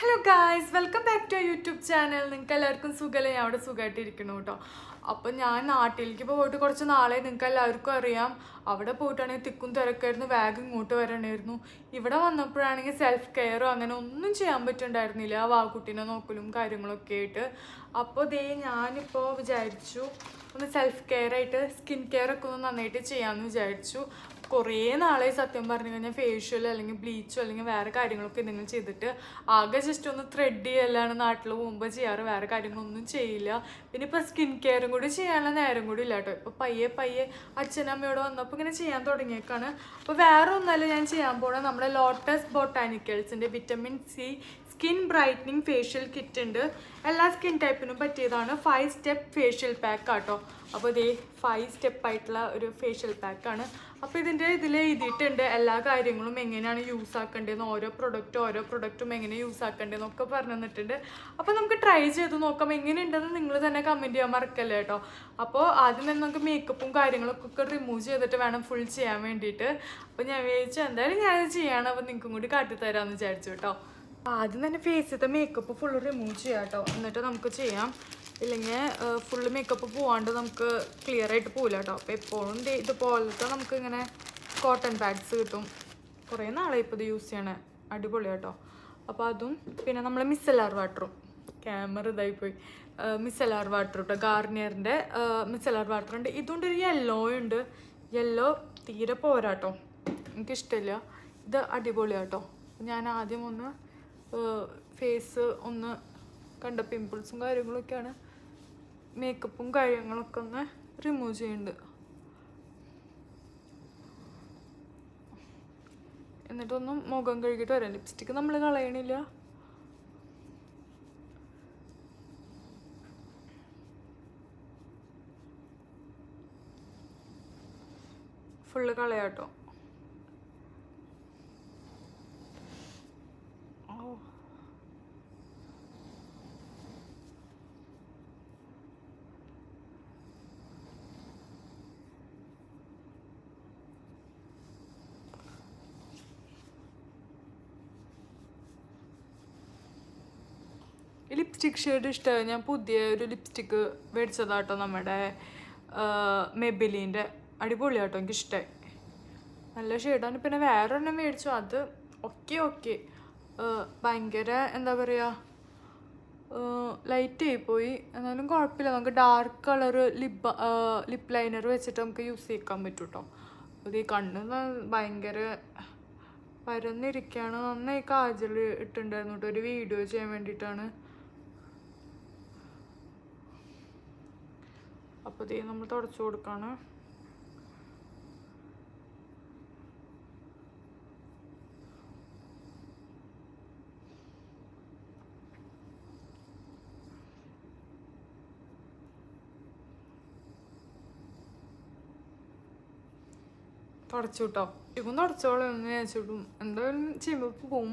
Hello guys welcome back to YouTube channel നിങ്ങൾക്ക് എല്ലാവർക്കും സുഖമല്ലേ ഞാൻ അവിടെ സുഖമായിട്ടിരിക്കണം കേട്ടോ. അപ്പം ഞാൻ നാട്ടിലേക്ക് പോയിട്ട് കുറച്ച് നാളെ നിങ്ങൾക്ക് എല്ലാവർക്കും അറിയാം. അവിടെ പോയിട്ടാണെങ്കിൽ തിക്കും തിരക്കായിരുന്നു. ബാഗ് ഇങ്ങോട്ട് വരണമായിരുന്നു ഇവിടെ വന്നപ്പോഴാണെങ്കിൽ സെൽഫ് കെയറോ അങ്ങനെ ഒന്നും ചെയ്യാൻ പറ്റുന്നുണ്ടായിരുന്നില്ല ആ വാക്കുട്ടീനെ നോക്കലും കാര്യങ്ങളൊക്കെ ആയിട്ട്. അപ്പോൾ ദേ ഞാനിപ്പോൾ വിചാരിച്ചു ഒന്ന് സെൽഫ് കെയർ ആയിട്ട് സ്കിൻ കെയർ ഒക്കെ ഒന്ന് നന്നായിട്ട് ചെയ്യാമെന്ന് വിചാരിച്ചു. കുറേ നാളെ സത്യം പറഞ്ഞു കഴിഞ്ഞാൽ ഫേഷ്യൽ അല്ലെങ്കിൽ ബ്ലീച്ചോ അല്ലെങ്കിൽ വേറെ കാര്യങ്ങളൊക്കെ എന്തെങ്കിലും ചെയ്തിട്ട് ആകെ ജസ്റ്റ് ഒന്ന് ത്രെഡ് ചെയ്യലാണ് നാട്ടിൽ പോകുമ്പോൾ ചെയ്യാറ്. വേറെ കാര്യങ്ങളൊന്നും ചെയ്യില്ല. പിന്നെ ഇപ്പോൾ സ്കിൻ കെയറും കൂടി ചെയ്യാനുള്ള നേരം കൂടി ഇല്ല കേട്ടോ. ഇപ്പോൾ പയ്യെ പയ്യെ അച്ഛനമ്മയോട് വന്നപ്പോൾ ഇങ്ങനെ ചെയ്യാൻ തുടങ്ങിയേക്കാണ്. അപ്പോൾ വേറെ ഒന്നല്ല ഞാൻ ചെയ്യാൻ പോകണം നമ്മുടെ Lotus ബൊട്ടാനിക്കൽസിന്റെ vitamin C skin brightening facial kit ഉണ്ട്. എല്ലാ സ്കിൻ ടൈപ്പിനും പറ്റിയതാണ്. ഫൈവ് സ്റ്റെപ്പ് ഫേഷ്യൽ പാക്ക് ആട്ടോ. അപ്പോൾ ഇതേ ഫൈവ് സ്റ്റെപ്പ് ആയിട്ടുള്ള ഒരു ഫേഷ്യൽ പാക്കാണ് അപ്പോൾ ഇതിന്റെ ഇതിൽ എഴുതിയിട്ടുണ്ട് എല്ലാ കാര്യങ്ങളും എങ്ങനെയാണ് യൂസ് ആക്കേണ്ടതെന്ന് ഓരോ പ്രൊഡക്റ്റും ഓരോ പ്രൊഡക്റ്റും എങ്ങനെ യൂസ് ആക്കേണ്ടതെന്നൊക്കെ പറഞ്ഞു തന്നിട്ടുണ്ട്. അപ്പോൾ നമുക്ക് ട്രൈ ചെയ്ത് നോക്കാം എങ്ങനെയുണ്ടെന്ന് നിങ്ങൾ തന്നെ കമന്റ് ചെയ്യാൻ മറക്കല്ലേ കേട്ടോ. അപ്പോൾ ആദ്യം തന്നെ നമുക്ക് മേക്കപ്പും കാര്യങ്ങളൊക്കെ ഒക്കെ റിമൂവ് ചെയ്തിട്ട് വേണം ഫുൾ ചെയ്യാൻ വേണ്ടിയിട്ട്. അപ്പോൾ ഞാൻ വിചാരിച്ചു എന്തായാലും ഞാനത് ചെയ്യാണ്. അപ്പോൾ നിങ്ങൾക്കും കൂടി കാട്ടിത്തരാമെന്ന് വിചാരിച്ചു കേട്ടോ. ആദ്യം തന്നെ ഫേസിലത്തെ മേക്കപ്പ് ഫുള്ള് റിമൂവ് ചെയ്യാം കേട്ടോ എന്നിട്ട് നമുക്ക് ചെയ്യാം. ഇല്ലെങ്കിൽ ഫുള്ള് മേക്കപ്പ് പോവാണ്ട് നമുക്ക് ക്ലിയർ ആയിട്ട് പോകില്ല കേട്ടോ അപ്പോൾ എപ്പോഴും ഇതുപോലത്തെ നമുക്ക് ഇങ്ങനെ കോട്ടൺ പാഡ്സ് കിട്ടും. കുറേ നാളായി ഇപ്പോൾ ഇത് യൂസ് ചെയ്യണേ. അടിപൊളി കേട്ടോ അപ്പോൾ അതും പിന്നെ നമ്മൾ മിസ്സലാർ വാട്ടറും ക്യാമറ ഇതായിപ്പോയി മിസ്സലാർ വാട്ടർ കേട്ടോ ഗാർണിയറിന്റെ മിസ്സലാർ വാട്ടർ ഉണ്ട്. ഇതുകൊണ്ട് ഒരു യെല്ലോ ഉണ്ട്. യെല്ലോ തീരെ പോരാട്ടോ. എനിക്കിഷ്ടമില്ല ഇത് അടിപൊളിയാട്ടോ. ഞാൻ ആദ്യം ഒന്ന് ഫേസ് ഒന്ന് കണ്ട പിമ്പിൾസും കാര്യങ്ങളൊക്കെയാണ് മേക്കപ്പും കാര്യങ്ങളൊക്കെ ഒന്ന് റിമൂവ് ചെയ്യുന്നുണ്ട് എന്നിട്ടൊന്നും മുഖം കഴുകിയിട്ട് വരാം ലിപ്സ്റ്റിക്ക് നമ്മൾ കളയണില്ല. ഫുള്ള് കളയാട്ടോ. ലിപ്സ്റ്റിക് ഷെയ്ഡ് ഇഷ്ടമായി ഞാൻ പുതിയ ഒരു ലിപ്സ്റ്റിക്ക് മേടിച്ചതാട്ടോ നമ്മുടെ മെബിലിന്റെ അടിപൊളിയാട്ടോ എനിക്ക് ഇഷ്ടമായി നല്ല ഷെയ്ഡാണ് പിന്നെ വേറെ ഒരെണ്ണം മേടിച്ചു. അത് ഓക്കെ ഓക്കെ ഭയങ്കര എന്താ പറയുക ലൈറ്റ് ആയിപ്പോയി എന്നാലും കുഴപ്പമില്ല. നമുക്ക് dark colour lip lip liner വെച്ചിട്ട് നമുക്ക് യൂസ് ചെയ്യിക്കാൻ പറ്റും കേട്ടോ അത് ഈ കണ്ണ് ഭയങ്കര പരന്നിരിക്കുകയാണ് നന്നായി കാജൽ ഇട്ടുണ്ടായിരുന്നു കേട്ടോ ഒരു വീഡിയോ ചെയ്യാൻ വേണ്ടിയിട്ടാണ് അപ്പോൾ ഇതേ നമ്മൾ തുടച്ചു കൊടുക്കാണ്. തുടച്ചു കിട്ടോ ഇപ്പം തുടച്ചോളൂ എന്ന് വിചാരിച്ചിട്ടും എന്തായാലും ചെയ്യുമ്പോൾ പോവും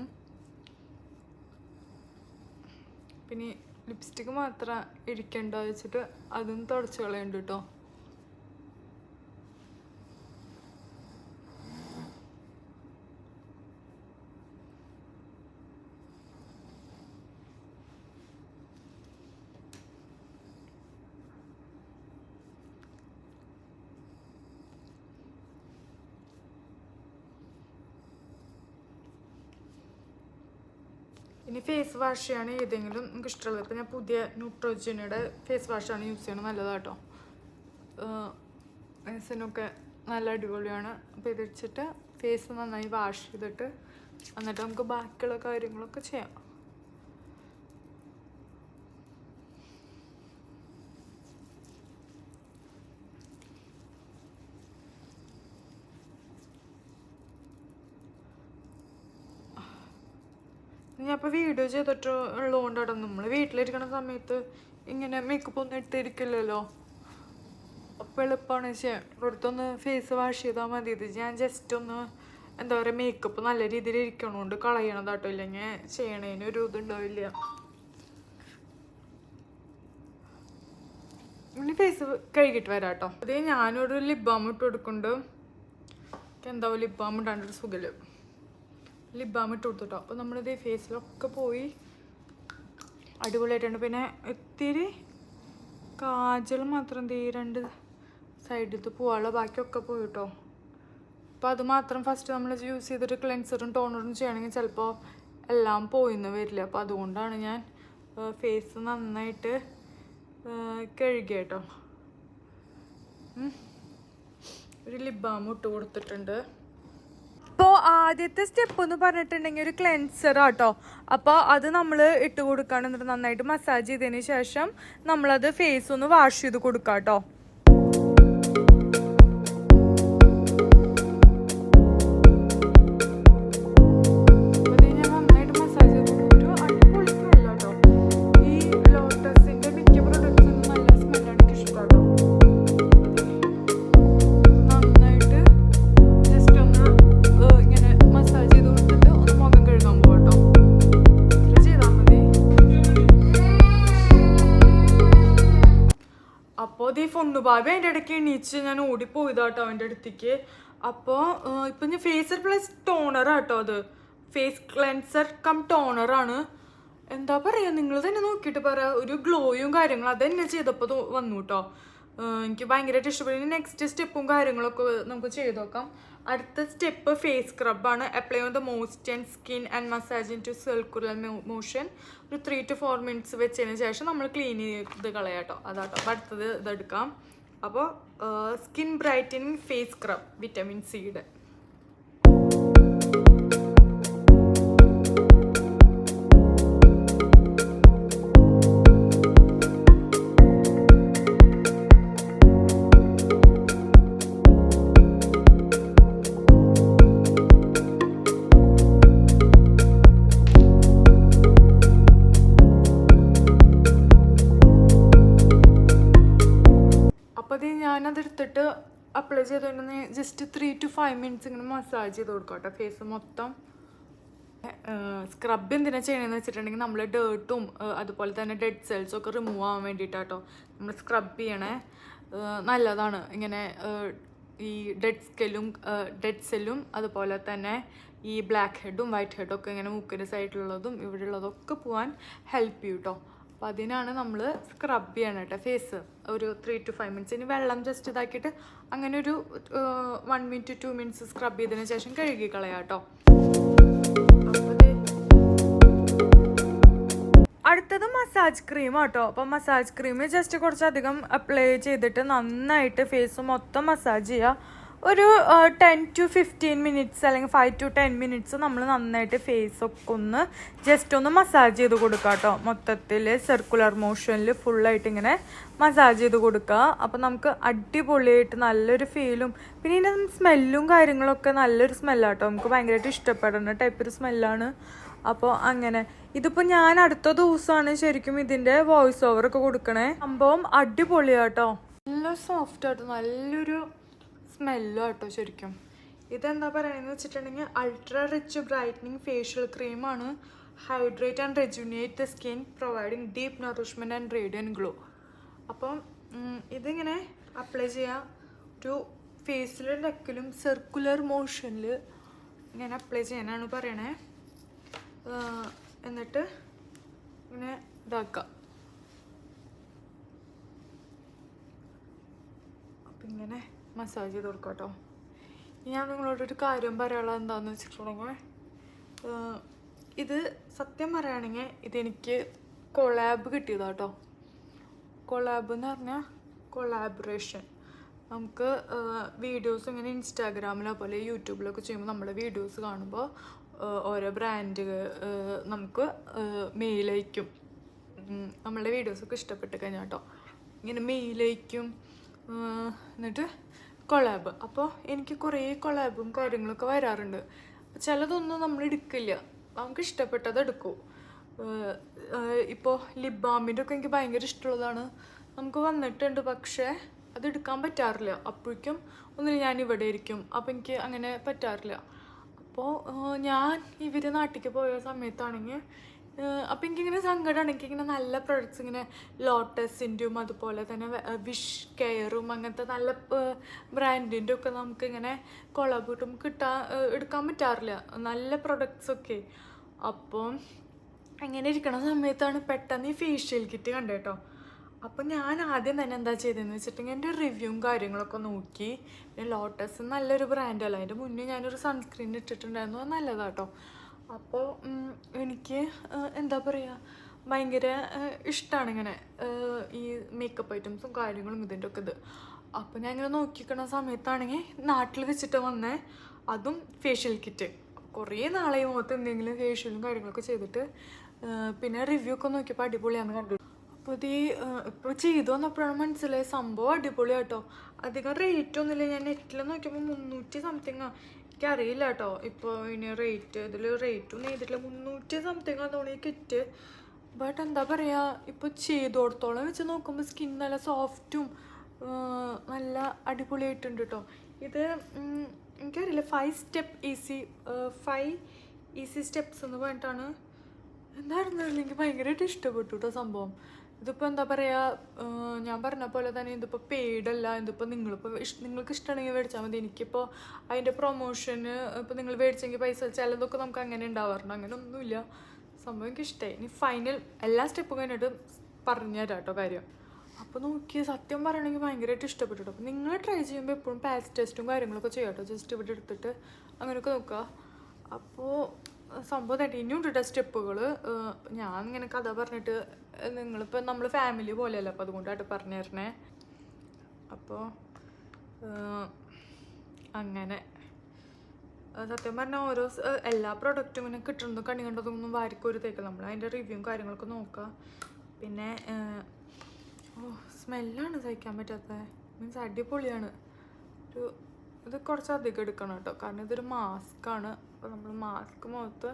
പിന്നെ ലിപ്സ്റ്റിക്ക് മാത്രം ഇരിക്കണ്ട വെച്ചിട്ട് അതും തുടച്ചു കളയുന്നുണ്ട് കേട്ടോ ഫേസ് വാഷാണ് ഏതെങ്കിലും നിങ്ങൾക്ക് ഇഷ്ടമുള്ളത്. ഇപ്പം ഞാൻ പുതിയ ന്യൂട്രോജിനയുടെ ഫേസ് വാഷാണ് യൂസ് ചെയ്യണത് നല്ലതാട്ടോ ഫേസിനൊക്കെ നല്ല അടിപൊളിയാണ്. അപ്പോൾ ഇത് വെച്ചിട്ട് ഫേസ് നന്നായി വാഷ് ചെയ്തിട്ട് എന്നിട്ട് നമുക്ക് ബാക്കിയുള്ള കാര്യങ്ങളൊക്കെ ചെയ്യാം. ഞാൻ ഇപ്പോൾ വീഡിയോ ചെയ്തിട്ട് ഉള്ളതുകൊണ്ട് കേട്ടോ നമ്മൾ വീട്ടിലിരിക്കുന്ന സമയത്ത് ഇങ്ങനെ മേക്കപ്പ് ഒന്നും ഇട്ടിരിക്കില്ലല്ലോ. അപ്പോൾ എളുപ്പമാണ് ചെയ്യാൻ ഇവിടുത്തൊന്ന് ഫേസ് വാഷ് ചെയ്താൽ മതി. ഇത് ഞാൻ ജസ്റ്റ് ഒന്ന് എന്താ പറയുക മേക്കപ്പ് നല്ല രീതിയിൽ ഇരിക്കണോണ്ട് കളയണതാട്ടോ. ഇല്ലെങ്കിൽ ചെയ്യണതിന് ഒരു ഇതുണ്ടാവില്ല ഇനി ഫേസ് കഴുകിയിട്ട് വരാം കേട്ടോ അതേ ഞാനൊരു ലിപ് ബാം ഇട്ട് കൊടുക്കുന്നുണ്ട്. എന്താ ലിപ് ബാം ഇടാണ്ടൊരു സുഖമില്ല. ലിപ് ബാം ഇട്ട് കൊടുത്തു കേട്ടോ അപ്പോൾ നമ്മളിത് ഫേസിലൊക്കെ പോയി അടിപൊളിയായിട്ടുണ്ട്. പിന്നെ ഇത്തിരി കാജൽ മാത്രം തീ രണ്ട് സൈഡിൽ പോവാനുള്ള ബാക്കിയൊക്കെ പോയി കേട്ടോ അപ്പോൾ അത് മാത്രം ഫസ്റ്റ് നമ്മൾ യൂസ് ചെയ്തിട്ട് ക്ലെൻസറും ടോണറും ചെയ്യണമെങ്കിൽ ചിലപ്പോൾ എല്ലാം പോയിന്ന് വരില്ല. അപ്പോൾ അതുകൊണ്ടാണ് ഞാൻ ഫേസ് നന്നായിട്ട് കഴുകിയ കേട്ടോ. ഒരു ലിപ് ബാം ഇട്ട് കൊടുത്തിട്ടുണ്ട്. അപ്പോൾ ആദ്യത്തെ സ്റ്റെപ്പ് എന്ന് പറഞ്ഞിട്ടുണ്ടെങ്കിൽ ഒരു ക്ലെൻസർ ആട്ടോ. അപ്പോൾ അത് നമ്മൾ ഇട്ട് കൊടുക്കുകയാണ് നന്നായിട്ട് മസാജ് ചെയ്തതിന് ശേഷം നമ്മളത് ഫേസ് ഒന്ന് വാഷ് ചെയ്ത് കൊടുക്കാം കേട്ടോ ബാബി അതിന്റെ ഇടയ്ക്ക് എണീച്ച് ഞാൻ ഓടിപ്പോയതാട്ടോ അവന്റെ അടുത്തേക്ക്. അപ്പോൾ ഇപ്പം ഞാൻ ഫേസർ പ്ലസ് ടോണർ ആട്ടോ അത്. ഫേസ് ക്ലെൻസർ കം ടോണറാണ് എന്താ പറയുക നിങ്ങൾ തന്നെ നോക്കിയിട്ട് പറ. ഒരു ഗ്ലോയും കാര്യങ്ങളും അതെന്നെ ചെയ്തപ്പോൾ വന്നു കേട്ടോ എനിക്ക് ഭയങ്കരമായിട്ട് ഇഷ്ടപ്പെട്ടു. നെക്സ്റ്റ് സ്റ്റെപ്പും കാര്യങ്ങളൊക്കെ നമുക്ക് ചെയ്ത് നോക്കാം. അടുത്ത step face സ്ക്രബാണ് apply on the most and skin and massage in to circular motion ഒരു ത്രീ ടു ഫോർ മിനിറ്റ്സ് വെച്ചതിന് ശേഷം നമ്മൾ ക്ലീൻ ചെയ്ത് കളയാട്ടോ. അതാട്ടോ. അടുത്തത് ഇതെടുക്കാം. അപ്പോൾ skin brightening face scrub vitamin സിയുടെ apply ചെയ്തുകൊണ്ടെന്ന് just three to five minutes ഇങ്ങനെ മസാജ് ചെയ്ത് കൊടുക്കാം കേട്ടോ ഫേസ് മൊത്തം സ്ക്രബ് എന്തിനാ ചെയ്യണമെന്ന് വെച്ചിട്ടുണ്ടെങ്കിൽ നമ്മൾ ഡേർട്ടും അതുപോലെ തന്നെ ഡെഡ് സെൽസും ഒക്കെ റിമൂവ് ആവാൻ വേണ്ടിയിട്ടാട്ടോ നമ്മൾ സ്ക്രബ് ചെയ്യണേ. നല്ലതാണ്. ഇങ്ങനെ ഈ ഡെഡ് സ്കെല്ലും ഡെഡ് സെല്ലും അതുപോലെ തന്നെ ഈ ബ്ലാക്ക് ഹെഡും വൈറ്റ് ഹെഡും ഒക്കെ ഇങ്ങനെ മൂക്കിന്റെ സൈഡിലുള്ളതും ഇവിടെ ഉള്ളതൊക്കെ പോകാൻ ഹെൽപ്പ് ചെയ്യും കേട്ടോ അപ്പോൾ അതിനാണ് നമ്മൾ സ്ക്രബ് ചെയ്യണം കേട്ടോ ഫേസ് ഒരു ത്രീ ടു ഫൈവ് മിനിറ്റ്സ് ഇനി വെള്ളം ജസ്റ്റ് ഇതാക്കിയിട്ട് അങ്ങനെ ഒരു one minute to minutes scrub ചെയ്തതിന് ശേഷം കഴുകി കളയാം കേട്ടോ അടുത്തത് മസാജ് ക്രീം ആട്ടോ അപ്പം മസാജ് ക്രീം ജസ്റ്റ് കുറച്ചധികം അപ്ലൈ ചെയ്തിട്ട് നന്നായിട്ട് ഫേസ് മൊത്തം മസാജ് ചെയ്യുക ഒരു ടെൻ ടു ഫിഫ്റ്റീൻ മിനിറ്റ്സ് അല്ലെങ്കിൽ ഫൈവ് ടു ടെൻ മിനിറ്റ്സ് നമ്മൾ നന്നായിട്ട് ഫേസ് ഒക്കെ ഒന്ന് ജസ്റ്റ് ഒന്ന് മസാജ് ചെയ്ത് കൊടുക്കുക കേട്ടോ മൊത്തത്തിൽ സർക്കുലർ മോഷനിൽ ഫുള്ളായിട്ട് ഇങ്ങനെ മസാജ് ചെയ്ത് കൊടുക്കുക അപ്പം നമുക്ക് അടിപൊളിയായിട്ട് നല്ലൊരു ഫീലും പിന്നെ ഇതിന്റെ സ്മെല്ലും കാര്യങ്ങളൊക്കെ നല്ലൊരു സ്മെല്ലാണ് കേട്ടോ നമുക്ക് ഭയങ്കരമായിട്ട് ഇഷ്ടപ്പെടുന്ന ടൈപ്പ് ഒരു സ്മെല്ലാണ് അപ്പോൾ അങ്ങനെ. ഇതിപ്പോൾ ഞാൻ അടുത്ത ദിവസമാണ് ശരിക്കും ഇതിന്റെ വോയിസ് ഓവറൊക്കെ കൊടുക്കണേ. സംഭവം അടിപൊളിയാട്ടോ നല്ല സോഫ്റ്റ് ആട്ടോ നല്ലൊരു സ്മെല്ലും കേട്ടോ ശരിക്കും. ഇതെന്താ പറയുന്നത് വെച്ചിട്ടുണ്ടെങ്കിൽ അൾട്രാ റിച്ച് ബ്രൈറ്റനിങ് ഫേഷ്യൽ ക്രീമാണ് hydrate and rejuvenate the skin providing deep nourishment and radiant glow അപ്പം ഇതിങ്ങനെ അപ്ലൈ ചെയ്യാം. ഒരു ഫേസിലും നെക്കിലും സർക്കുലർ മോഷനിൽ ഇങ്ങനെ അപ്ലൈ ചെയ്യാനാണ് പറയണേ. എന്നിട്ട് ഇങ്ങനെ ഇതാക്കാം. അപ്പം ഇങ്ങനെ മസാജ് ചെയ്ത് കൊടുക്കാം കേട്ടോ. ഞാൻ നിങ്ങളോടൊരു കാര്യം പറയാനുള്ളത് എന്താണെന്ന് വെച്ചിട്ടുണ്ടെങ്കിൽ ഇത് സത്യം പറയുകയാണെങ്കിൽ ഇതെനിക്ക് കൊളാബ് കിട്ടിയതാ കേട്ടോ. കൊളാബ് എന്ന് പറഞ്ഞാൽ കൊളാബറേഷൻ നമുക്ക് വീഡിയോസ് ഇങ്ങനെ ഇൻസ്റ്റാഗ്രാമിലോ പോലെ യൂട്യൂബിലൊക്കെ ചെയ്യുമ്പോൾ നമ്മുടെ വീഡിയോസ് കാണുമ്പോൾ ഓരോ ബ്രാൻഡ് നമുക്ക് മെയിലയക്കും നമ്മളുടെ വീഡിയോസൊക്കെ ഇഷ്ടപ്പെട്ട് കഴിഞ്ഞാൽ കേട്ടോ. ഇങ്ങനെ മെയിലയക്കും എന്നിട്ട് കൊളാബ് അപ്പോൾ എനിക്ക് കുറേ കൊളാബും കാര്യങ്ങളൊക്കെ വരാറുണ്ട്. ചിലതൊന്നും നമ്മൾ എടുക്കില്ല. നമുക്ക് ഇഷ്ടപ്പെട്ടത് എടുക്കൂ. ഇപ്പോൾ ലിപ് ബാമിന്റെ ഒക്കെ എനിക്ക് ഭയങ്കര ഇഷ്ടമുള്ളതാണ്. നമുക്ക് വന്നിട്ടുണ്ട് പക്ഷേ അത് എടുക്കാൻ പറ്റാറില്ല. അപ്പോഴേക്കും ഒന്നിൽ ഞാൻ ഇവിടെ ഇരിക്കും അപ്പോൾ എനിക്ക് അങ്ങനെ പറ്റാറില്ല. അപ്പോൾ ഞാൻ ഇവർ നാട്ടിലേക്ക് പോയ സമയത്താണെങ്കിൽ അപ്പോൾ എനിക്കിങ്ങനെ സങ്കടമാണ് എനിക്കിങ്ങനെ നല്ല പ്രൊഡക്ട്സ് ഇങ്ങനെ ലോട്ടസിന്റെയും അതുപോലെ തന്നെ വിഷ് കെയറും അങ്ങനത്തെ നല്ല ബ്രാൻഡിന്റെ ഒക്കെ നമുക്കിങ്ങനെ കൊളാബ് കിട്ടും കിട്ടാൻ എടുക്കാൻ പറ്റാറില്ല. നല്ല പ്രൊഡക്ട്സൊക്കെ അപ്പം അങ്ങനെ ഇരിക്കണ സമയത്താണ് പെട്ടെന്ന് ഈ ഫേഷ്യൽ കിറ്റ് കണ്ടേട്ടോ അപ്പം ഞാൻ ആദ്യം തന്നെ എന്താ ചെയ്തതെന്ന് വെച്ചിട്ടുണ്ടെങ്കിൽ എന്റെ റിവ്യൂവും കാര്യങ്ങളൊക്കെ നോക്കി. പിന്നെ ലോട്ടസ് നല്ലൊരു ബ്രാൻഡല്ല അതിന്റെ മുന്നേ ഞാനൊരു സൺസ്ക്രീൻ ഇട്ടിട്ടുണ്ടായിരുന്നു. അത് നല്ലതാട്ടോ അപ്പോൾ എനിക്ക് എന്താ പറയുക ഭയങ്കര ഇഷ്ടമാണ് ഇങ്ങനെ ഈ മേക്കപ്പ് ഐറ്റംസും കാര്യങ്ങളും ഇതിന്റെ ഒക്കെ ഇത്. അപ്പോൾ ഞാൻ ഇങ്ങനെ നോക്കിക്കണ സമയത്താണെങ്കിൽ നാട്ടിൽ വെച്ചിട്ട് വന്നേ അതും ഫേഷ്യൽ കിറ്റ് കുറേ നാളെ മുഖത്ത് എന്തെങ്കിലും ഫേഷ്യലും കാര്യങ്ങളൊക്കെ ചെയ്തിട്ട് പിന്നെ റിവ്യൂ ഒക്കെ നോക്കിയപ്പോൾ അടിപൊളിയാന്ന് കണ്ടു. അപ്പോൾ ഇത് ഇപ്പോൾ ചെയ്തു വന്നപ്പോഴാണ് മനസ്സിലായി സംഭവം അടിപൊളിയാട്ടോ. അധികം റേറ്റ് ഒന്നുമില്ല. ഞാൻ നെറ്റിൽ നോക്കിയപ്പോൾ മുന്നൂറ്റി സംതിങ് എനിക്കറിയില്ല കേട്ടോ ഇപ്പോൾ ഇനി റേറ്റ് ഇതിൽ റേറ്റും ചെയ്തിട്ടില്ല. മുന്നൂറ്റി സംതിങ് ആണെന്ന് ഈ കിറ്റ് ബട്ട് എന്താ പറയുക ഇപ്പോൾ ചെയ്തോടത്തോളം വെച്ച് നോക്കുമ്പോൾ സ്കിൻ നല്ല സോഫ്റ്റും നല്ല അടിപൊളിയായിട്ടുണ്ട് കേട്ടോ ഇത് എനിക്കറിയില്ല five step easy five easy steps എന്ന് പറഞ്ഞിട്ടാണ് എന്തായിരുന്നു? എനിക്ക് ഭയങ്കരമായിട്ട് ഇഷ്ടപ്പെട്ടു കേട്ടോ സംഭവം. ഇതിപ്പോൾ എന്താ പറയുക ഞാൻ പറഞ്ഞ പോലെ തന്നെ ഇതിപ്പോൾ പെയ്ഡല്ല ഇതിപ്പോൾ നിങ്ങളിപ്പോൾ ഇഷ്ട നിങ്ങൾക്ക് ഇഷ്ടമാണെങ്കിൽ മേടിച്ചാൽ മതി. എനിക്കിപ്പോൾ അതിന്റെ പ്രൊമോഷന് ഇപ്പോൾ നിങ്ങൾ മേടിച്ചെങ്കിൽ പൈസ ചിലതൊക്കെ നമുക്ക് അങ്ങനെ ഉണ്ടാവാറുണ്ട്. അങ്ങനെ ഒന്നുമില്ല. സംഭവം എനിക്ക് ഇഷ്ടമായി ഇനി ഫൈനൽ എല്ലാ സ്റ്റെപ്പും കഴിഞ്ഞിട്ട് പറഞ്ഞു തരാം കേട്ടോ കാര്യം. അപ്പോൾ നോക്കിയ സത്യം പറയണമെങ്കിൽ ഭയങ്കരമായിട്ട് ഇഷ്ടപ്പെട്ടു അപ്പോൾ നിങ്ങൾ ട്രൈ ചെയ്യുമ്പോൾ എപ്പോഴും പാസ് ടെസ്റ്റും കാര്യങ്ങളൊക്കെ ചെയ്യാം കേട്ടോ ജസ്റ്റ് ഇവിടെ എടുത്തിട്ട് അങ്ങനെയൊക്കെ നോക്കുക. അപ്പോൾ സംഭവം തന്നെ ഇനിയും ഉണ്ട് സ്റ്റെപ്പുകൾ ഞാൻ ഇങ്ങനെ കഥ പറഞ്ഞിട്ട് നിങ്ങളിപ്പോൾ നമ്മൾ ഫാമിലി പോലെയല്ല? അപ്പോൾ അതുകൊണ്ടായിട്ട് പറഞ്ഞു തരണേ അപ്പോൾ അങ്ങനെ. സത്യം പറഞ്ഞാൽ ഓരോ എല്ലാ പ്രൊഡക്റ്റും ഇങ്ങനെ കിട്ടുന്നതും കണി കണ്ടതൊന്നും വാരിക്കൊരു തേക്ക് നമ്മൾ അതിന്റെ റിവ്യൂവും കാര്യങ്ങളൊക്കെ നോക്കുക പിന്നെ ഓ സ്മെല്ലാണ് സഹിക്കാൻ പറ്റാത്ത. മീൻസ് അടിപൊളിയാണ്. ഒരു ഇത് കുറച്ച് അധികം എടുക്കണം കേട്ടോ. കാരണം ഇതൊരു മാസ്കാണ് അപ്പോൾ നമ്മൾ മാസ്ക് മുഖത്ത്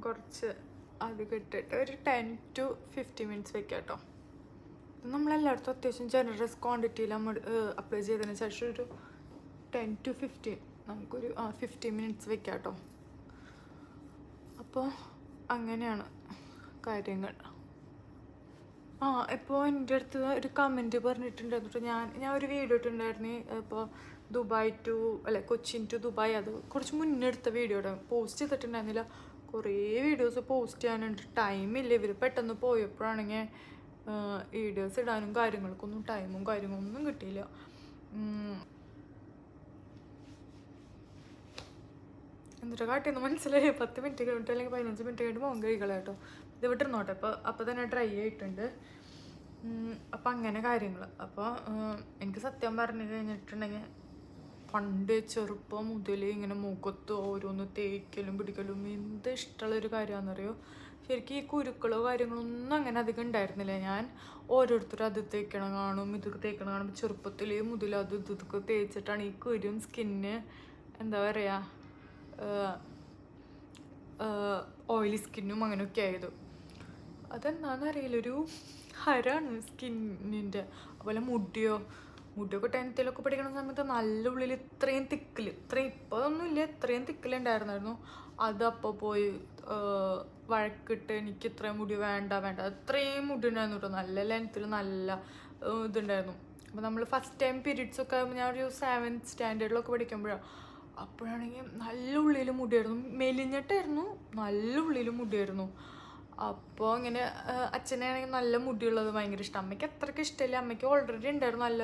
കുറച്ച് അത് ഇട്ടിട്ട് ഒരു ടെൻ ടു ഫിഫ്റ്റി മിനിറ്റ്സ് വെക്കാം കേട്ടോ നമ്മളെല്ലായിടത്തും അത്യാവശ്യം ജനറസ് ക്വാണ്ടിറ്റിയിൽ നമ്മൾ അപ്ലൈ ചെയ്തതിന് ശേഷം ഒരു ടെൻ ടു ഫിഫ്റ്റീൻ നമുക്കൊരു ഫിഫ്റ്റീൻ മിനിറ്റ്സ് വെക്കാം കേട്ടോ അപ്പോൾ അങ്ങനെയാണ് കാര്യങ്ങൾ. ആ ഇപ്പോൾ എന്റെ അടുത്ത് ഒരു കമന്റ് പറഞ്ഞിട്ടുണ്ട്. എന്നിട്ട് ഞാൻ ഞാൻ ഒരു വീഡിയോ ഇട്ടിട്ടുണ്ടായിരുന്നു ഇപ്പോൾ ദുബായ് ടു അല്ലെ കൊച്ചിൻ ടു ദുബായ് അത് കുറച്ച് മുന്നേ എടുത്ത വീഡിയോ പോസ്റ്റ് ചെയ്തിട്ടുണ്ടായിരുന്നില്ല. കുറേ വീഡിയോസ് പോസ്റ്റ് ചെയ്യാനുണ്ട്. ടൈമില്ല ഇവർ പെട്ടെന്ന് പോയപ്പോഴാണെങ്കിൽ വീഡിയോസ് ഇടാനും കാര്യങ്ങൾക്കൊന്നും ടൈമും കാര്യങ്ങളൊന്നും കിട്ടിയില്ല. എന്നിട്ട് കാട്ടിയെന്ന് മനസ്സിലായി. പത്ത് മിനിറ്റ് കഴിഞ്ഞിട്ട് അല്ലെങ്കിൽ പതിനഞ്ച് മിനിറ്റ് കഴിഞ്ഞിട്ട് മോൻ കഴികളെ കേട്ടോ ഇത് വിട്ടിരുന്നോട്ടെ അപ്പോൾ അപ്പോൾ തന്നെ ഡ്രൈ ആയിട്ടുണ്ട്. അപ്പം അങ്ങനെ കാര്യങ്ങൾ അപ്പോൾ എനിക്ക് സത്യം പറഞ്ഞു കഴിഞ്ഞിട്ടുണ്ടെങ്കിൽ പണ്ട് ചെറുപ്പം മുതൽ ഇങ്ങനെ മുഖത്ത് ഓരോന്ന് തേക്കലും പിടിക്കലും എന്ത് ഇഷ്ടമുള്ളൊരു കാര്യമാണെന്നറിയോ ശരിക്കും ഈ കുരുക്കളോ കാര്യങ്ങളോ ഒന്നും അങ്ങനെ അധികം ഉണ്ടായിരുന്നില്ല. ഞാൻ ഓരോരുത്തരും അത് തേക്കണം കാണും ഇതൊക്കെ തേക്കണം കാണും. ചെറുപ്പത്തിൽ മുതൽ അത് ഇതൊക്കെ തേച്ചിട്ടാണ് ഈ കുരും സ്കിന്ന് എന്താ പറയുക ഓയിലി സ്കിന്നും അങ്ങനെയൊക്കെ ആയത്. അതെന്താണെന്ന് അറിയില്ല ഒരു ഹരാണ് സ്കിന്നിന്റെ. അതുപോലെ മുടിയോ മുടിയൊക്കെ ടെൻത്തിലൊക്കെ പഠിക്കുന്ന സമയത്ത് നല്ല ഉള്ളിൽ ഇത്രയും തിക്കിൽ ഇത്രയും ഇപ്പോൾ ഒന്നുമില്ല ഇത്രയും തിക്കിലുണ്ടായിരുന്നായിരുന്നു അത് അപ്പോൾ പോയി വഴക്കിട്ട് എനിക്ക് ഇത്രയും മുടി വേണ്ട വേണ്ട അത്രയും മുടി ഉണ്ടായിരുന്നു കേട്ടോ നല്ല ലെങ്ത്തിൽ നല്ല ഇതുണ്ടായിരുന്നു. അപ്പോൾ നമ്മൾ ഫസ്റ്റ് ടൈം പീരീഡ്സ് ഒക്കെ ഞാൻ ഒരു സെവൻത് സ്റ്റാൻഡേർഡിലൊക്കെ പഠിക്കുമ്പോഴാണ് അപ്പോഴാണെങ്കിൽ നല്ല ഉള്ളിൽ മുടിയായിരുന്നു. മെലിഞ്ഞിട്ടായിരുന്നു നല്ല ഉള്ളിൽ മുടിയായിരുന്നു. അപ്പോൾ ഇങ്ങനെ അച്ഛനെ അച്ഛനാണെങ്കിൽ നല്ല മുടിയുള്ളത് ഭയങ്കര ഇഷ്ടം. അമ്മയ്ക്ക് അത്രയ്ക്ക് ഇഷ്ടമില്ല. അമ്മയ്ക്ക് ഓൾറെഡി ഉണ്ടായിരുന്നു നല്ല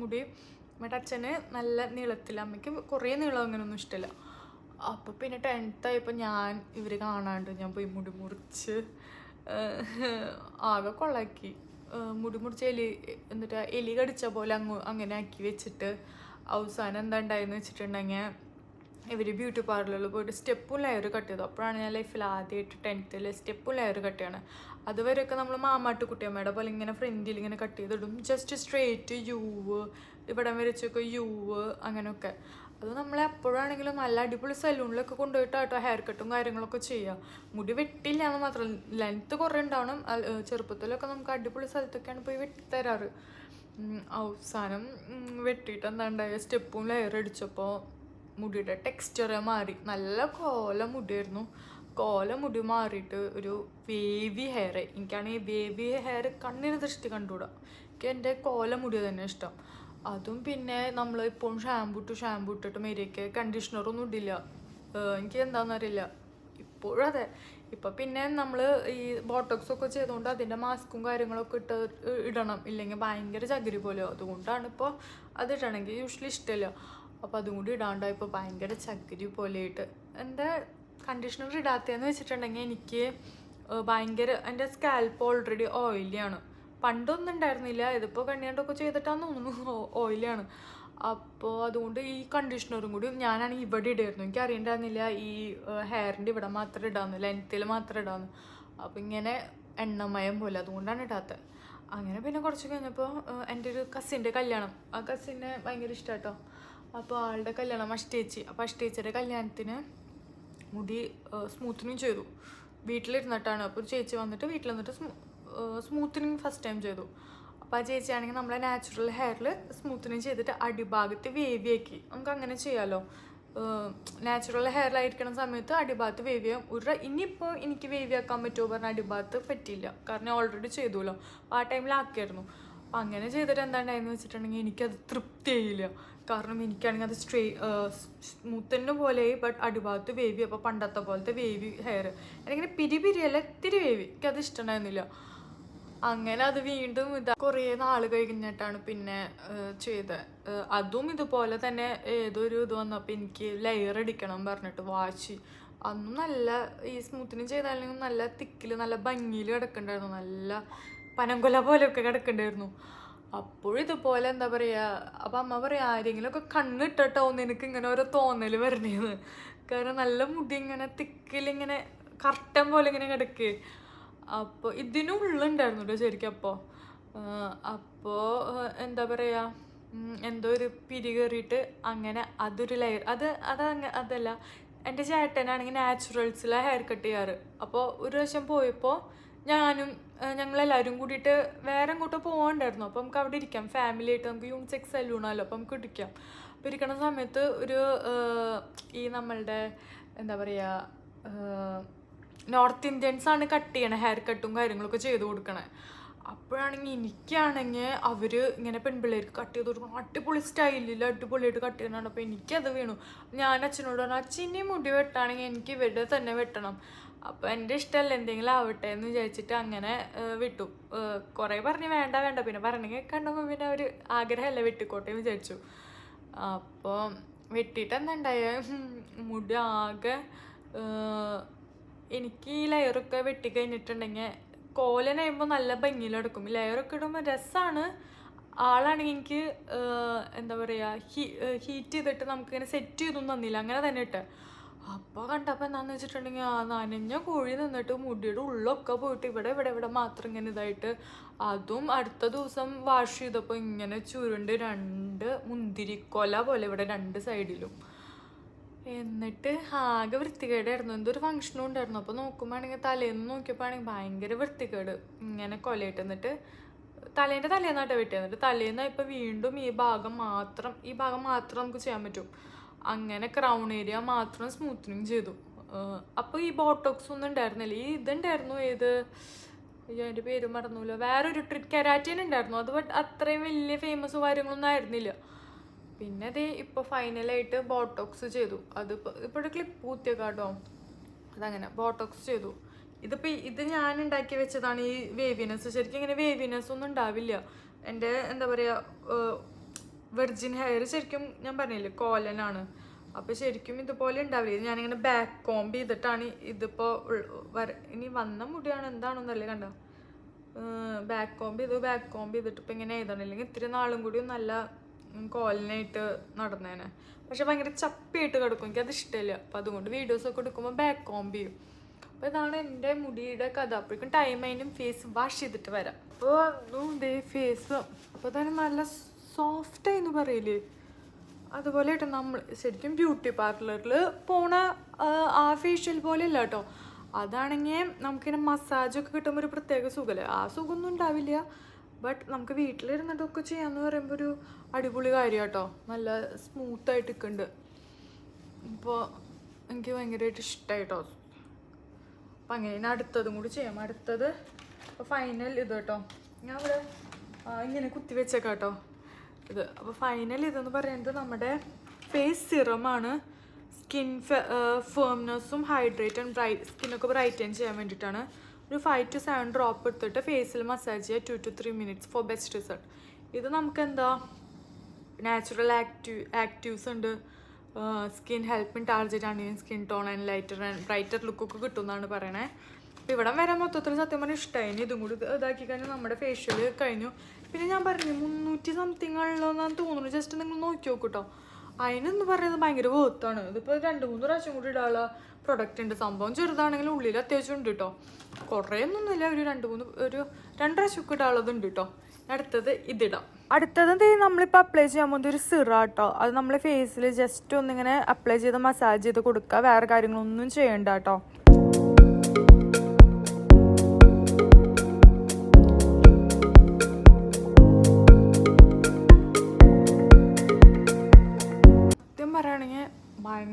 മുടി. എന്നിട്ട് അച്ഛന് നല്ല നീളത്തിൽ അമ്മയ്ക്ക് കുറേ നീളം അങ്ങനെയൊന്നും ഇഷ്ടമില്ല. അപ്പോൾ പിന്നെ ടെൻത്ത് ആയപ്പോൾ ഞാൻ ഇവർ കാണാണ്ട് ഞാൻ പോയി മുടി മുറിച്ച് ആകെ കൊള്ളാക്കി മുടി മുറിച്ച് എലി എന്നിട്ട് എലി കടിച്ച പോലെ അങ്ങ് അങ്ങനെ ആക്കി വെച്ചിട്ട് അവസാനം എന്താ ഉണ്ടായെന്ന് വെച്ചിട്ടുണ്ടെങ്കിൽ ഇവർ ബ്യൂട്ടി പാർലറിൽ പോയിട്ട് സ്റ്റെപ്പും ലെയർ കട്ട് ചെയ്തു അപ്പോഴാണ് ഞാൻ ലൈഫിൽ ആദ്യമായിട്ട് ടെൻത്തിൽ സ്റ്റെപ്പും ലെയർ കട്ട് ചെയ്യണം അതുവരെയൊക്കെ നമ്മൾ മാമാട്ട് കുട്ടിയമ്മയുടെ പോലെ ഇങ്ങനെ ഫ്രണ്ടിൽ ഇങ്ങനെ കട്ട് ചെയ്തിടും. ജസ്റ്റ് സ്ട്രേറ്റ് യൂവ് ഇവിടം വരച്ചൊക്കെ യൂവ് അങ്ങനെയൊക്കെ. അത് നമ്മളെ എപ്പോഴാണെങ്കിലും നല്ല അടിപൊളി സലൂണിലൊക്കെ കൊണ്ടുപോയിട്ട് കൊണ്ടുപോയിട്ടാട്ടോ ഹെയർ കട്ടും കാര്യങ്ങളൊക്കെ ചെയ്യുക മുടി വെട്ടില്ല എന്ന് മാത്രം. ലെങ്ത്ത് കുറേ ഉണ്ടാവണം. ചെറുപ്പത്തിലൊക്കെ നമുക്ക് അടിപൊളി സ്ഥലത്തൊക്കെയാണ് പോയി വെട്ടിത്തരാറ്. അവസാനം വെട്ടിയിട്ട് എന്താ ഉണ്ടായ? സ്റ്റെപ്പും ലെയർ അടിച്ചപ്പോൾ മുടിയുടെ ടെക്സ്ചർ മാറി. നല്ല കോല മുടിയായിരുന്നു. കോല മുടി മാറിയിട്ട് ഒരു വേവി ഹെയർ എനിക്കാണെങ്കിൽ വേവി ഹെയർ കണ്ണിന് ദൃഷ്ടി കണ്ടുകൂടാ. എനിക്ക് എന്റെ കോല മുടി തന്നെ ഇഷ്ടം. അതും പിന്നെ നമ്മൾ ഇപ്പോഴും ഷാമ്പു ഇട്ട് ഷാമ്പു ഇട്ടിട്ട് മേരിയൊക്കെ കണ്ടീഷണറൊന്നും ഇടില്ല. എനിക്ക് എന്താണെന്നറിയില്ല അറിയില്ല. അതെ. ഇപ്പം പിന്നെ നമ്മൾ ഈ ബോട്ടോക്സ് ഒക്കെ ചെയ്തുകൊണ്ട് അതിന്റെ മാസ്കും കാര്യങ്ങളൊക്കെ ഇട്ട് ഇടണം. ഇല്ലെങ്കിൽ ഭയങ്കര ചകിരി പോലെയോ അതുകൊണ്ടാണ് ഇപ്പോൾ അത് യൂഷ്വലി ഇഷ്ടമല്ല അപ്പോൾ അതും കൂടി ഇടാണ്ടായപ്പോൾ ഭയങ്കര ചകിരി പോലെയായിട്ട്. എന്താ കണ്ടീഷണർ ഇടാത്തതെന്ന് വെച്ചിട്ടുണ്ടെങ്കിൽ എനിക്ക് ഭയങ്കര എന്റെ സ്കാൽപ്പ് ഓൾറെഡി ഓയിലിയാണ് പണ്ടൊന്നും ഉണ്ടായിരുന്നില്ല. ഇതിപ്പോൾ കണ്ണിയാണ്ടൊക്കെ ചെയ്തിട്ടാന്ന് തോന്നുന്നു. ഓയിലാണ് അപ്പോൾ അതുകൊണ്ട് ഈ കണ്ടീഷണറും കൂടി ഞാനാണെങ്കിൽ ഇവിടെ ഇടായിരുന്നു എനിക്ക് അറിയണ്ടായിരുന്നില്ല ഈ ഹെയറിന്റെ ഇവിടെ മാത്രം ഇടാന്ന് ലെങ്ത്തിൽ മാത്രം ഇടാന്ന്. അപ്പോൾ ഇങ്ങനെ എണ്ണമയം പോലെ അതുകൊണ്ടാണ് ഇടാത്തത് അങ്ങനെ പിന്നെ കുറച്ച് കഴിഞ്ഞപ്പോൾ എന്റെ ഒരു കസിന്റെ കല്യാണം. ആ കസിനെ ഭയങ്കര ഇഷ്ടമാട്ടോ അപ്പോൾ ആളുടെ കല്യാണം അഷ്ടേച്ചി അപ്പോൾ അഷ്ടേച്ചിയുടെ കല്യാണത്തിന് മുടി സ്മൂത്തനിങ് ചെയ്തു. വീട്ടിലിരുന്നിട്ടാണ്. അപ്പോൾ ഒരു ചേച്ചി വന്നിട്ട് വീട്ടിൽ വന്നിട്ട് സ്മൂത്തനിങ് ഫസ്റ്റ് ടൈം ചെയ്തു. അപ്പോൾ ആ ചേച്ചിയാണെങ്കിൽ നമ്മളെ നാച്ചുറൽ ഹെയറിൽ സ്മൂത്തനിങ് ചെയ്തിട്ട് അടിഭാഗത്ത് വേവി ആക്കി. നമുക്ക് അങ്ങനെ ചെയ്യാമല്ലോ നാച്ചുറൽ ഹെയറിലായിരിക്കണ സമയത്ത് അടിഭാഗത്ത് വേവ് ചെയ്യാം ഒരു ഇനിയിപ്പോൾ എനിക്ക് വേവി ആക്കാൻ പറ്റുമോ പറഞ്ഞാൽ അടിഭാഗത്ത് പറ്റിയില്ല. കാരണം ഓൾറെഡി ചെയ്തുല്ലോ. അപ്പോൾ ആ ടൈമിൽ ആക്കിയായിരുന്നു അപ്പം അങ്ങനെ ചെയ്തിട്ട് എന്താണ്ടായെന്ന് വെച്ചിട്ടുണ്ടെങ്കിൽ എനിക്കത് തൃപ്തിയായില്ല. കാരണം എനിക്കാണെങ്കിൽ അത് സ്ട്രേ സ്മൂത്തന്നെ പോലെ ബട്ട് അടിഭാഗത്ത് വേവി അപ്പോൾ പണ്ടത്തെ പോലത്തെ വേവി ഹെയർ എനിക്കിങ്ങനെ പിരി പിരിയല്ല ഇത്തിരി വേവി. എനിക്കത് ഇഷ്ടമുണ്ടായിരുന്നില്ല അങ്ങനെ അത് വീണ്ടും ഇതാ കുറേ നാൾ കഴിഞ്ഞിട്ടാണ് പിന്നെ ചെയ്തത് അതും ഇതുപോലെ തന്നെ ഏതൊരു ഇത് വന്നപ്പോൾ എനിക്ക് ലെയർ അടിക്കണം പറഞ്ഞിട്ട് വാച്ച് അന്നും നല്ല ഈ സ്മൂത്തിന് ചെയ്താലും നല്ല തിക്കിൽ നല്ല ഭംഗിയിൽ കിടക്കണ്ടായിരുന്നു. നല്ല പനങ്കൊല പോലെയൊക്കെ കിടക്കണ്ടായിരുന്നു. അപ്പോഴും ഇതുപോലെ എന്താ പറയുക അപ്പം അമ്മ പറയാ ആരെങ്കിലുമൊക്കെ കണ്ണിട്ടോ നിനക്ക് ഇങ്ങനെ ഓരോ തോന്നൽ വരണേന്ന്. കാരണം നല്ല മുടി ഇങ്ങനെ തിക്കിലിങ്ങനെ കർട്ടൻ പോലെ ഇങ്ങനെ കിടക്ക്. അപ്പോൾ ഇതിനുള്ളുണ്ടായിരുന്നു കേട്ടോ ശരിക്കും അപ്പോൾ അപ്പോൾ എന്താ പറയുക എന്തോ ഒരു പിരി കയറിയിട്ട് അങ്ങനെ അതൊരു ലെയർ അത് അത് അതല്ല. എന്റെ ചേട്ടനാണെങ്കിൽ നാച്ചുറൽസിലാണ് ഹെയർ കട്ട് ചെയ്യാറ്. അപ്പോൾ ഒരു പ്രാവശ്യം പോയപ്പോൾ ഞാനും ഞങ്ങളെല്ലാവരും കൂടിയിട്ട് വേറെ അങ്ങോട്ട് പോകണ്ടായിരുന്നു അപ്പോൾ നമുക്ക് അവിടെ ഇരിക്കാം. ഫാമിലി ആയിട്ട് നമുക്ക് യൂണിസെക്സ് സലൂണല്ലോ അപ്പോൾ നമുക്ക് ഇരിക്കാം. അപ്പോൾ ഇരിക്കണ സമയത്ത് ഒരു ഈ നമ്മളുടെ എന്താ പറയുക നോർത്ത് ഇന്ത്യൻസ് ആണ് കട്ട് ചെയ്യണേ ഹെയർ കട്ടും കാര്യങ്ങളൊക്കെ ചെയ്ത് കൊടുക്കണേ. അപ്പോഴാണെങ്കിൽ എനിക്കാണെങ്കിൽ അവർ ഇങ്ങനെ പെൺപിള്ളേർക്ക് കട്ട് ചെയ്ത് കൊടുക്കണം. അടിപൊളി സ്റ്റൈലിൽ അടിപൊളിയായിട്ട് കട്ട് ചെയ്യണതാണ് അപ്പോൾ എനിക്കത് വീണു. ഞാൻ അച്ഛനോട് പറഞ്ഞു അച്ഛനെ മുടി വെട്ടാണെങ്കിൽ എനിക്ക് ഇവിടെ തന്നെ വെട്ടണം. അപ്പോൾ എന്റെ ഇഷ്ടമല്ല എന്തെങ്കിലും ആവട്ടെ എന്ന് വിചാരിച്ചിട്ട് അങ്ങനെ വിട്ടു. കുറേ പറഞ്ഞ് വേണ്ട വേണ്ട. പിന്നെ പറഞ്ഞെങ്കിൽ കണ്ടപ്പോൾ പിന്നെ ഒരു ആഗ്രഹമല്ല വെട്ടിക്കോട്ടെ എന്ന് വിചാരിച്ചു. അപ്പോൾ വെട്ടിയിട്ട് എന്താണ്ടായ മുടി ആകെ എനിക്ക് ഈ ലെയറൊക്കെ വെട്ടി കഴിഞ്ഞിട്ടുണ്ടെങ്കിൽ കോലനായുമ്പോൾ നല്ല ഭംഗിയിലെടുക്കും. ലെയറൊക്കെ ഇടുമ്പോൾ രസമാണ് ആളാണെങ്കിൽ എനിക്ക് എന്താ പറയുക ഹീ ഹീറ്റ് ചെയ്തിട്ട് നമുക്കിങ്ങനെ സെറ്റ് ചെയ്തൊന്നും തന്നില്ല. അങ്ങനെ തന്നെ ഇട്ട്. അപ്പോൾ കണ്ടപ്പോൾ എന്താണെന്ന് വെച്ചിട്ടുണ്ടെങ്കിൽ ആ നനഞ്ഞ കോഴി നിന്നിട്ട് മുടിയുടെ ഉള്ളൊക്കെ പോയിട്ട് ഇവിടെ ഇവിടെ ഇവിടെ മാത്രം ഇങ്ങനെ ഇതായിട്ട് അതും അടുത്ത ദിവസം വാഷ് ചെയ്തപ്പോൾ ഇങ്ങനെ ചുരുണ്ട് രണ്ട് മുന്തിരിക്കൊല പോലെ ഇവിടെ രണ്ട് സൈഡിലും എന്നിട്ട് ആകെ വൃത്തികേടായിരുന്നു. എന്തൊരു ഫംഗ്ഷനും ഉണ്ടായിരുന്നു. അപ്പോൾ നോക്കുമ്പോഴാണെങ്കിൽ തലേന്ന് നോക്കിയപ്പോഴാണെങ്കിൽ ഭയങ്കര വൃത്തികേട്. ഇങ്ങനെ കൊലയിട്ട് എന്നിട്ട് തലേന്റെ തലേന്നാട്ടെ വെട്ടി എന്നിട്ട് തലേന്ന് ഇപ്പോൾ വീണ്ടും ഈ ഭാഗം മാത്രം ഈ ഭാഗം മാത്രം നമുക്ക് ചെയ്യാൻ പറ്റും. അങ്ങനെ ക്രൗൺ ഏരിയ മാത്രം സ്മൂത്തനിങ് ചെയ്തു. അപ്പോൾ ഈ ബോട്ടോക്സ് ഒന്നും ഉണ്ടായിരുന്നില്ല. ഈ ഇതുണ്ടായിരുന്നു ഏത്? അയ്യോ എന്റെ പേര് മറന്നൂല്ലോ വേറൊരു ട്രിറ്റ് കെരാറ്റിൻ ഉണ്ടായിരുന്നു. അത് ബട്ട് അത്രയും വലിയ ഫേമസ് കാര്യങ്ങളൊന്നും ആയിരുന്നില്ല. പിന്നെ അത് ഇപ്പോൾ ഫൈനലായിട്ട് ബോട്ടോക്സ് ചെയ്തു. അത് ഇപ്പോൾ ക്ലിപ്പ് കൂത്തിയേക്കാട്ടോ അതങ്ങനെ ബോട്ടോക്സ് ചെയ്തു. ഇതിപ്പോൾ ഇത് ഞാൻ ഉണ്ടാക്കി വെച്ചതാണ് ഈ വേവിനെസ് ശരിക്കും ഇങ്ങനെ വേവിനെസ് ഒന്നും ഉണ്ടാവില്ല. എന്റെ എന്താ പറയുക വെർജിൻ ഹെയർ ശരിക്കും ഞാൻ പറഞ്ഞില്ലേ കോലനാണ്. അപ്പോൾ ശരിക്കും ഇതുപോലെ ഉണ്ടാവില്ല. ഞാനിങ്ങനെ ബാക്ക് കോംബ് ചെയ്തിട്ടാണ് ഇതിപ്പോൾ വര ഇനി വന്ന മുടിയാണ് എന്താണെന്നല്ലേ കണ്ട? ബാക്ക് കോംബ് ചെയ്ത് ബാക്ക് കോംബ് ചെയ്തിട്ട് ഇപ്പം ഇങ്ങനെ എഴുതണം. ഇല്ലെങ്കിൽ ഇത്തിരി നാളും കൂടി നല്ല കോലനായിട്ട് നടന്നേനെ. പക്ഷെ ഭയങ്കര ചപ്പിയിട്ട് കിടക്കും. എനിക്കത് ഇഷ്ടമില്ല. അപ്പോൾ അതുകൊണ്ട് വീഡിയോസൊക്കെ എടുക്കുമ്പോൾ ബാക്ക് കോംബ് ചെയ്യും. അപ്പോൾ ഇതാണ് എന്റെ മുടിയുടെ കഥ. അപ്പോഴേക്കും ടൈം അതിനും ഫേസ് വാഷ് ചെയ്തിട്ട് വരാം. അപ്പോൾ അതും ഇതേ ഫേസ് അപ്പോൾ തന്നെ നല്ല സോഫ്റ്റ് എന്ന് പറയില്ലേ? അതുപോലെ കേട്ടോ നമ്മൾ ശരിക്കും ബ്യൂട്ടി പാർലറിൽ പോണ ആ, ഫേഷ്യൽ പോലെ അല്ല കേട്ടോ. അതാണെങ്കിൽ നമുക്കിങ്ങനെ മസാജൊക്കെ കിട്ടുമ്പോൾ ഒരു പ്രത്യേക സുഖമല്ലേ ആ സുഖമൊന്നും ഉണ്ടാവില്ല. ബട്ട് നമുക്ക് വീട്ടിലിരുന്നിട്ടൊക്കെ ചെയ്യാമെന്ന് പറയുമ്പോൾ ഒരു അടിപൊളി കാര്യം കേട്ടോ. നല്ല സ്മൂത്തായിട്ട് നിൽക്കുന്നുണ്ട് ഇപ്പോൾ എനിക്ക് ഭയങ്കരമായിട്ട് ഇഷ്ടമായിട്ടോ അപ്പം അങ്ങനെ അടുത്തതും കൂടി ചെയ്യാം. അടുത്തത് ഫൈനൽ ഇത് കേട്ടോ. ഞാൻ ഇവിടെ ഇങ്ങനെ കുത്തി കേട്ടോ. ഇത്. അപ്പോൾ ഫൈനൽ ഇതെന്ന് പറയുന്നത് നമ്മുടെ ഫേസ് സിറമാണ് സ്കിൻ ഫേംനെസ്സും ഹൈഡ്രേറ്റ് ആൻഡ് ബ്രൈറ്റ് സ്കിന്നൊക്കെ ബ്രൈറ്റൻ ചെയ്യാൻ വേണ്ടിയിട്ടാണ്. ഒരു ഫൈവ് ടു സെവൻ ഡ്രോപ്പ് എടുത്തിട്ട് ഫേസിൽ മസാജ് ചെയ്യുക two to three minutes for best result ഇത് നമുക്ക് എന്താ നാച്ചുറൽ ആക്റ്റീവ് ആക്റ്റീവ്സ് ഉണ്ട് സ്കിൻ ഹെൽപ്പിൻ ടാർജറ്റ് ആണ്. Skin tone and lighter and brighter ലുക്കൊക്കെ കിട്ടുമെന്നാണ് പറയണേ. ഇവിടെ വരാൻ മൊത്തത്തിൽ സത്യം പറഞ്ഞാൽ ഇഷ്ടമായി ഇതും കൂടി ഇത് ഇതാക്കി കഴിഞ്ഞാൽ നമ്മുടെ ഫേഷ്യൽ കഴിഞ്ഞു. പിന്നെ ഞാൻ പറഞ്ഞു മുന്നൂറ്റി സംതിങ് എന്നാണ് തോന്നുന്നു. ജസ്റ്റ് നിങ്ങൾ നോക്കി നോക്കൂ കേട്ടോ അതിനെന്ന് പറയുന്നത് ഭയങ്കര വേർത്താണ് ഇതിപ്പോൾ രണ്ട് മൂന്ന് പ്രാവശ്യം കൂടി ഇടാനുള്ള പ്രൊഡക്റ്റ് ഉണ്ട്. സംഭവം ചെറുതാണെങ്കിലും ഉള്ളിൽ അത്യാവശ്യം ഉണ്ട് കേട്ടോ കുറേ ഒന്നുമില്ല ഒരു രണ്ട് മൂന്ന് ഒരു രണ്ട് പ്രാവശ്യം ഒക്കെ ഇടാനുള്ളത് ഉണ്ട് കേട്ടോ അടുത്തത് ഇതിടാം. അടുത്തത് എന്ത് ചെയ്യും നമ്മളിപ്പോൾ അപ്ലൈ ചെയ്യാൻ പോകുന്നത് ഒരു സിറ കേട്ടോ അത് നമ്മളെ ഫേസിൽ ജസ്റ്റ് ഒന്നിങ്ങനെ അപ്ലൈ ചെയ്ത് മസാജ് ചെയ്ത് കൊടുക്കുക വേറെ കാര്യങ്ങളൊന്നും ചെയ്യണ്ട കേട്ടോ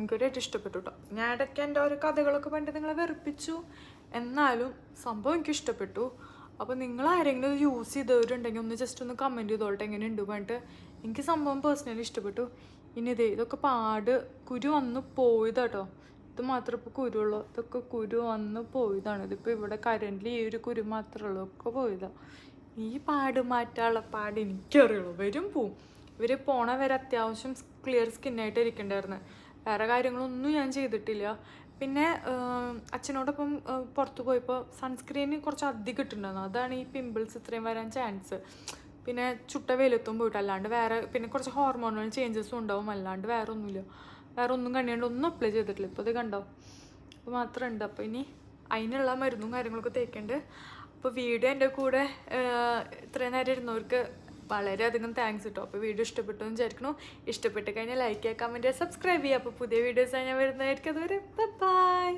ഭയങ്കരമായിട്ട് ഇഷ്ടപ്പെട്ടു കേട്ടോ ഞാൻ ഇടയ്ക്ക് എന്റെ ഓരോ കഥകളൊക്കെ പണ്ട് നിങ്ങളെ വെറുപ്പിച്ചു. എന്നാലും സംഭവം എനിക്ക് ഇഷ്ടപ്പെട്ടു. അപ്പോൾ നിങ്ങൾ ആരെങ്കിലും ഇത് യൂസ് ചെയ്തവരുണ്ടെങ്കിൽ ഒന്ന് ജസ്റ്റ് ഒന്ന് കമന്റ് ചെയ്തോട്ടെ എങ്ങനെയുണ്ട് പറഞ്ഞിട്ട്. എനിക്ക് സംഭവം പേഴ്സണലി ഇഷ്ടപ്പെട്ടു. ഇനി ഇതേ ഇതൊക്കെ പാട് കുരു വന്ന് പോയതാട്ടോ ഇത് മാത്രമേ ഇപ്പോൾ കുരുള്ളൂ. ഇതൊക്കെ കുരു വന്ന് പോയതാണ്. ഇതിപ്പോൾ ഇവിടെ കറന്റ് ഈ ഒരു കുരു മാത്രമേ ഉള്ളൂ ഒക്കെ പോയതാണ് ഈ പാട് മാറ്റാനുള്ള പാട് എനിക്കറിയുള്ളൂ. വരും പോവും. ഇവർ പോണ വരെ അത്യാവശ്യം ക്ലിയർ സ്കിന്നായിട്ട് ഇരിക്കണ്ടായിരുന്നു വേറെ കാര്യങ്ങളൊന്നും ഞാൻ ചെയ്തിട്ടില്ല. പിന്നെ അച്ഛനോടൊപ്പം പുറത്ത് പോയപ്പോൾ സൺസ്ക്രീന് കുറച്ച് അധികം ഇട്ടിട്ടുണ്ടായിരുന്നു. അതാണ് ഈ പിമ്പിൾസ് ഇത്രയും വരാൻ ചാൻസ് പിന്നെ ചുട്ട വെയിലത്തും പോയിട്ട് അല്ലാണ്ട് വേറെ പിന്നെ കുറച്ച് ഹോർമോണൽ ചേഞ്ചസും ഉണ്ടാവും. അല്ലാണ്ട് വേറെ ഒന്നുമില്ല വേറെ ഒന്നും കണിയാണ്ട് ഒന്നും അപ്ലൈ ചെയ്തിട്ടില്ല. ഇപ്പോൾ ഇത് കണ്ടോ? അപ്പോൾ മാത്രം ഉണ്ട് അപ്പോൾ ഇനി അതിനുള്ള മരുന്നും കാര്യങ്ങളൊക്കെ തേക്കുന്നുണ്ട് അപ്പോൾ വീഡിയോ എന്റെ കൂടെ ഇത്രയും നേരം ഇരുന്നവർക്ക് വളരെയധികം താങ്ക്സ് കേട്ടോ അപ്പോൾ വീഡിയോ ഇഷ്ടപ്പെട്ടു എന്ന് വിചാരിക്കണു ഇഷ്ടപ്പെട്ട് കഴിഞ്ഞാൽ ലൈക്ക് ചെയ്യുക കമന്റ് ചെയ്യുക സബ്സ്ക്രൈബ് ചെയ്യുക. അപ്പോൾ പുതിയ വീഡിയോസ് ഞാൻ വരുന്നതായിരിക്കും അതുവരെ. ബൈ